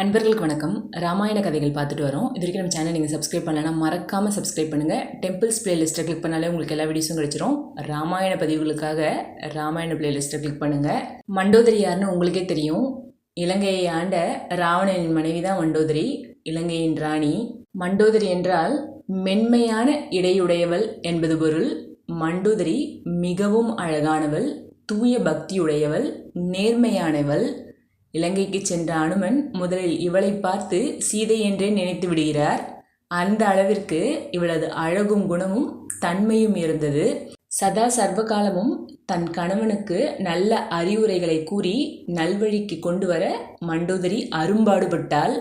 அன்பர்களுக்கு வணக்கம். ராமாயண கதைகள் பார்த்துட்டு வரோம். இது வரைக்கும் நம்ம சேனல் நீங்கள் சப்ஸ்கிரைப் பண்ணலன்னா மறக்காமல் சப்ஸ்கிரைப் பண்ணுங்கள் டெம்பிள்ஸ் பிளேலிஸ்ட்டை கிளிக் பண்ணாலே உங்களுக்கு எல்லா வீடியோஸும் கிடைச்சிரும். ராமாயண பதிவுகளுக்காக ராமாயண பிளேலிஸ்ட்டை கிளிக் பண்ணுங்கள் மண்டோதரி யாருன்னு உங்களுக்கே தெரியும். இலங்கையை ஆண்ட ராவணனின் மனைவி தான் மண்டோதரி இலங்கையின் ராணி. மண்டோதரி என்றால் மென்மையான இடையுடையவள் என்பது பொருள். மண்டோதரி மிகவும் அழகானவள் தூய பக்தியுடையவள் நேர்மையானவள். இலங்கைக்கு சென்ற அனுமன் முதலில் இவளை பார்த்து சீதை என்றே நினைத்து விடுகிறார். அந்த அளவிற்கு இவளது அழகும் குணமும் தன்மையும் இருந்தது. சதா சர்வகாலமும் தன் கணவனுக்கு நல்ல அறிவுரைகளை கூறி நல்வழிக்கு கொண்டு வர மண்டோதரி அரும்பாடுபட்டாள்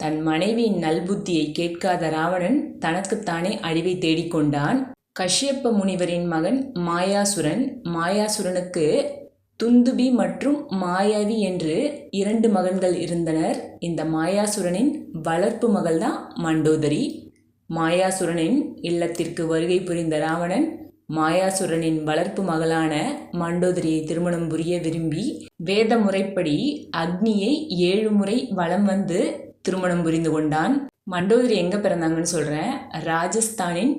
தன் மனைவியின் நல்புத்தியை கேட்காத ராவணன் தனக்குத்தானே அழிவை தேடிக்கொண்டான். கஷ்யப்ப முனிவரின் மகன் மாயாசுரன் மாயாசுரனுக்கு துந்துபி மற்றும் மாயாவி என்று இரண்டு மகன்கள் இருந்தனர். இந்த மாயாசுரனின் வளர்ப்பு மகள்தான் மண்டோதரி. மாயாசுரனின் இல்லத்திற்கு வருகை புரிந்த ராவணன் மாயாசுரனின் வளர்ப்பு மகளான மண்டோதரியை திருமணம் புரிய விரும்பி வேத முறைப்படி அக்னியை ஏழு முறை வலம் வந்து திருமணம் புரிந்து கொண்டான். மண்டோதரி எங்க பிறந்தாங்கன்னு சொல்றேன். ராஜஸ்தானின்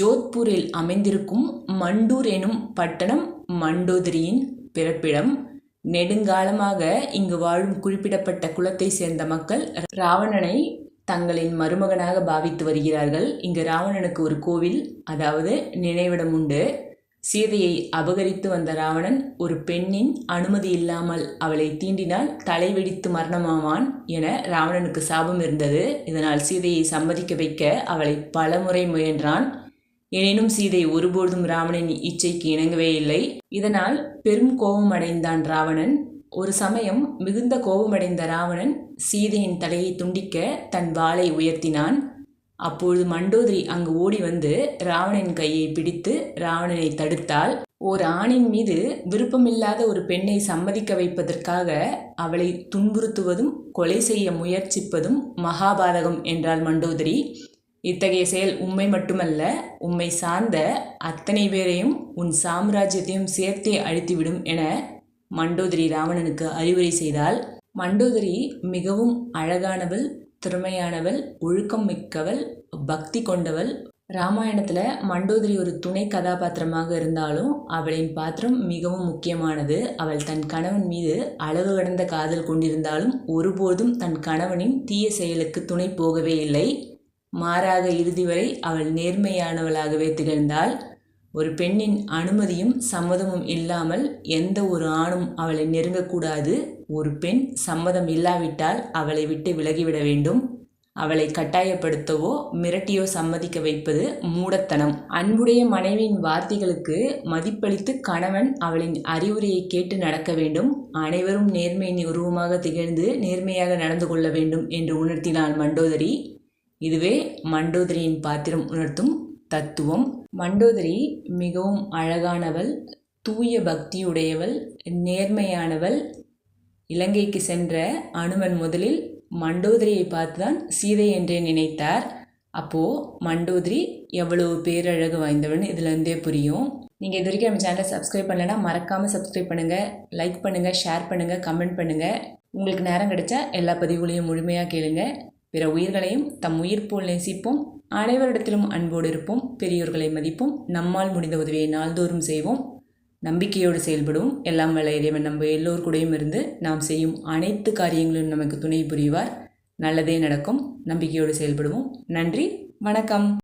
ஜோத்பூரில் அமைந்திருக்கும் மண்டூர் எனும் பட்டணம் மண்டோதரியின் பிறப்பிடம் நெடுங்காலமாக இங்கு வாழும் குறிப்பிடப்பட்ட குலத்தை சேர்ந்த மக்கள் ராவணனை தங்களின் மருமகனாக பாவித்து வருகிறார்கள். இங்கு ராவணனுக்கு ஒரு கோவில் அதாவது நினைவிடம் உண்டு. சீதையை அபகரித்து வந்த ராவணன் ஒரு பெண்ணின் அனுமதி இல்லாமல் அவளை தீண்டினால் தலை வெடித்து மரணமாவான் என ராவணனுக்கு சாபம் இருந்தது. இதனால் சீதையை சம்மதிக்க வைக்க அவளை பலமுறை முயன்றான். எனினும் சீதை ஒருபோதும் ராவணன் இச்சைக்கு இணங்கவே இல்லை. இதனால் பெரும் கோபமடைந்தான் ராவணன். ஒரு சமயம் மிகுந்த கோபமடைந்த ராவணன் சீதையின் தலையை துண்டிக்க தன் வாளை உயர்த்தினான். அப்பொழுது மண்டோதரி அங்கு ஓடி வந்து ராவணன் கையை பிடித்து ராவணனை தடுத்தால் ஓர் ஆணின் மீது விருப்பமில்லாத ஒரு பெண்ணை சம்மதிக்க வைப்பதற்காக அவளை துன்புறுத்துவதும் கொலை செய்ய முயற்சிப்பதும் மகாபாதகம் என்றாள் மண்டோதரி. இத்தகைய செயல் உண்மை மட்டுமல்ல உம்மை சார்ந்த அத்தனை பேரையும் உன் சாம்ராஜ்யத்தையும் சேர்த்தே அழித்துவிடும் என மண்டோதரி ராவணனுக்கு அறிவுரை செய்தால் மண்டோதரி மிகவும் அழகானவள் திறமையானவள் ஒழுக்கம் மிக்கவள் பக்தி கொண்டவள். ராமாயணத்தில் மண்டோதரி ஒரு துணை கதாபாத்திரமாக இருந்தாலும் அவளின் பாத்திரம் மிகவும் முக்கியமானது. அவள் தன் கணவன் மீது அளவு கடந்த காதல் கொண்டிருந்தாலும் ஒருபோதும் தன் கணவனின் தீய செயலுக்கு துணை போகவே இல்லை. மாறாக இறுதி வரை அவள் நேர்மையானவளாகவே திகழ்ந்தாள். ஒரு பெண்ணின் அனுமதியும் சம்மதமும் இல்லாமல் எந்த ஒரு ஆணும் அவளை நெருங்கக்கூடாது. ஒரு பெண் சம்மதம் இல்லாவிட்டால் அவளை விட்டு விலகிவிட வேண்டும். அவளை கட்டாயப்படுத்தவோ மிரட்டியோ சம்மதிக்க வைப்பது மூடத்தனம். அன்புடைய மனைவியின் வார்த்தைகளுக்கு மதிப்பளித்து கணவன் அவளின் அறிவுரையை கேட்டு நடக்க வேண்டும். அனைவரும் நேர்மையின் உருவமாக திகழ்ந்து நேர்மையாக நடந்து கொள்ள வேண்டும் என்று உணர்த்தினாள் மண்டோதரி. இதுவே மண்டோதரியின் பாத்திரம் உணர்த்தும் தத்துவம். மண்டோதரி மிகவும் அழகானவள் தூய பக்தியுடையவள் நேர்மையானவள். இலங்கைக்கு சென்ற அனுமன் முதலில் மண்டோதரியை பார்த்துதான் சீதை என்றே நினைத்தார். அப்போது மண்டோதரி எவ்வளவு பேரழகு வாய்ந்தவன் இதுலேருந்தே புரியும். நீங்கள் இது வரைக்கும் நம்ம சேனலை சப்ஸ்கிரைப் பண்ணலைன்னா மறக்காமல் சப்ஸ்கிரைப் பண்ணுங்கள் லைக் பண்ணுங்கள் ஷேர் பண்ணுங்கள் கமெண்ட் பண்ணுங்கள் உங்களுக்கு நேரம் கிடைச்சா எல்லா பதிவுகளையும் முழுமையாக கேளுங்கள் பிற உயிர்களையும் தம் உயிர் போல் நேசிப்போம். அனைவரிடத்திலும் அன்போடு இருப்போம். பெரியோர்களை மதிப்போம். நம்மால் முடிந்த உதவியை நாள்தோறும் செய்வோம். நம்பிக்கையோடு செயல்படுவோம். எல்லாம் வல்ல இறைவன் நம்ம எல்லோர் கூடயும் இருந்து நாம் செய்யும் அனைத்து காரியங்களும் நமக்கு துணை புரிவார். நல்லதே நடக்கும். நம்பிக்கையோடு செயல்படுவோம். நன்றி. வணக்கம்.